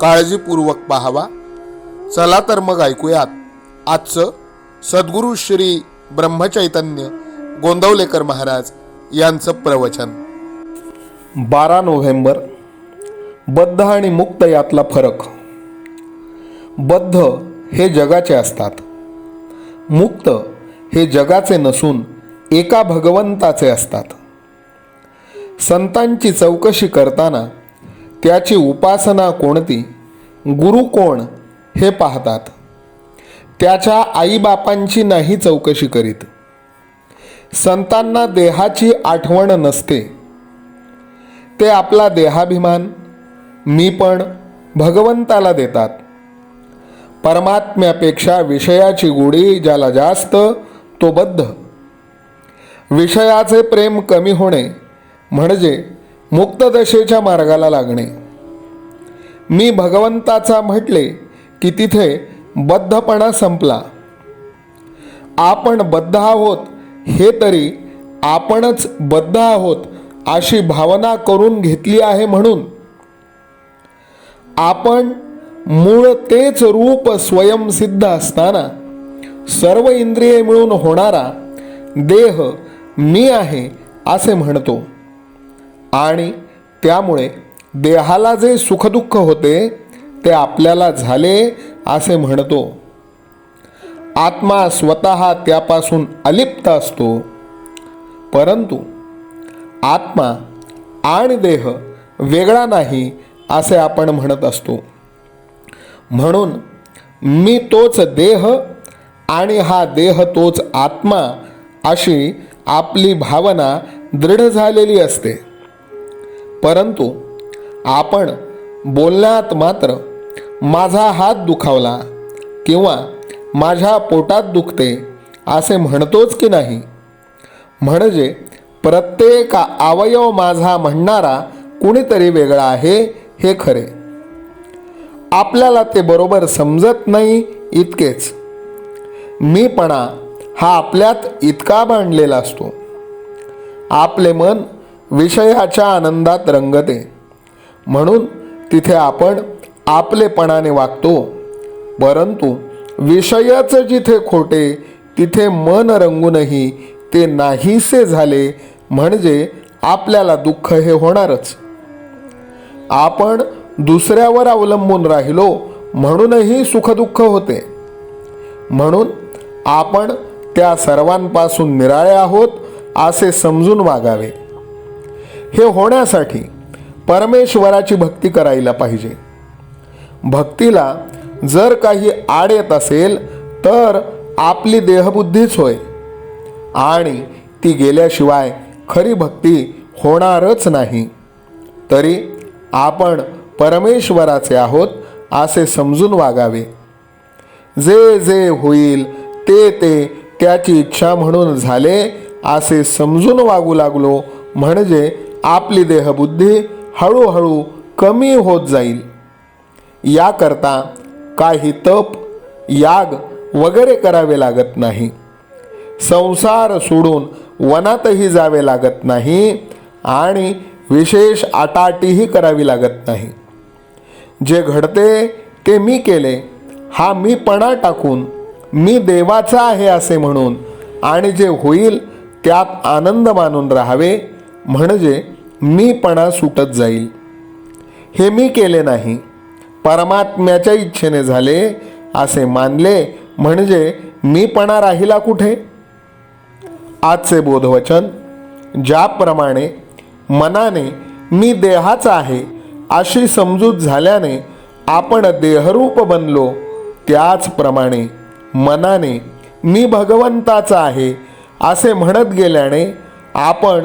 काळजीपूर्वक पाहावा. चला तर मग ऐकूयात. आजचं सद्गुरू श्री ब्रह्मचैतन्य गोंदवलेकर महाराज यांचं प्रवचन. बारा नोव्हेंबर. बद्ध आणि मुक्त यातला फरक. बद्ध हे जगाचे असतात. मुक्त हे जगाचे नसून एका भगवंताचे असतात. संतांची चौकशी करताना त्याची उपासना कोणती? गुरु कोण? हे पाहतात. त्याच्या आईबापांची नाही चौकशी करीत. संतांना देहाची आठवण नसते. ते आपला देहाभिमान मी पण भगवंताला देतात. परमात्म्यापेक्षा विषयाची गोडी ज्याला जास्त तो बद्ध. विषयाचे प्रेम कमी होणे म्हणजे मुक्तदशेच्या मार्गाला लागणे. मी भगवंताचा म्हटले की तिथे बद्धपणा संपला. आपण बद्ध आहोत हे तरी आपणच बद्ध आहोत अशी भावना करून घेतली आहे म्हणून. आपण मूळ तेच रूप स्वयंसिद्ध असताना सर्व इंद्रिये मिळून होणारा देह मी आहे असे म्हणतो. आणि त्यामुळे देहाला जे सुखदुःख होते ते आपल्याला झाले असे म्हणतो. आत्मा स्वतः त्यापासून अलिप्त असतो. परंतु आत्मा आणि देह वेगळा नाही असे आपण म्हणत असतो. म्हणून मी तोच देह आणि हा देह तोच आत्मा अशी आपली भावना दृढ झालेली असते. परंतु आपण बोलण्यात मात्र माझा हात दुखावला किंवा माझ्या पोटात दुखते असे म्हणतोच की नाही. म्हणजे प्रत्येक अवयव माझा म्हणणारा कुणीतरी वेगळा आहे हे खरे. आपल्याला ते बरोबर समजत नाही इतकेच. मीपणा हा आपल्यात इतका मांडलेला असतो. आपले मन विषयाच्या आनंदात रंगते. म्हणून तिथे आपण आपलेपणाने वागतो. परंतु विषयाचं जिथे खोटे तिथे मन रंगूनही ते नाहीसे झाले म्हणजे आपल्याला दुःख हे होणारच. आपण दुसऱ्यावर अवलंबून राहिलो म्हणूनही सुखदुःख होते. म्हणून आपण त्या सर्वांपासून निराळे आहोत असे समजून वागावे. हे होण्यासाठी परमेश्वराची भक्ती करायला पाहिजे. भक्तीला जर काही आड येत असेल तर आपली देहबुद्धीच होय. आणि ती गेल्याशिवाय खरी भक्ती होणारच नाही. तरी आपण परमेश्वराचे आहोत असे समजून वागावे. जे जे होईल ते ते त्याची इच्छा म्हणून झाले असे समजून वागू लागलो म्हणजे आपली देहबुद्धी हळूहळू कमी होत जाईल. याकरता काही तप याग वगैरे करावे लागत नाही. संसार सोडून वनातही जावे लागत नाही आणि विशेष आटाटीही करावी लागत नाही. जे घडते ते मी केले हा मीपणा टाकून मी देवाचा आहे असे म्हणून आणि जे होईल त्यात आनंद मानून राहावे म्हणजे मीपणा सुटत जाईल. हे मी केले नाही. परमात्म्याच्या इच्छेने झाले असे मानले म्हणजे मीपणा राहिला कुठे? आजचे बोधवचन ज्याप्रमाणे मनाने मी देहाचा आहे अशी समजूत झाल्याने आपण देहरूप बनलो त्याचप्रमाणे मनाने मी भगवंताचा आहे असे म्हणत गेल्याने आपण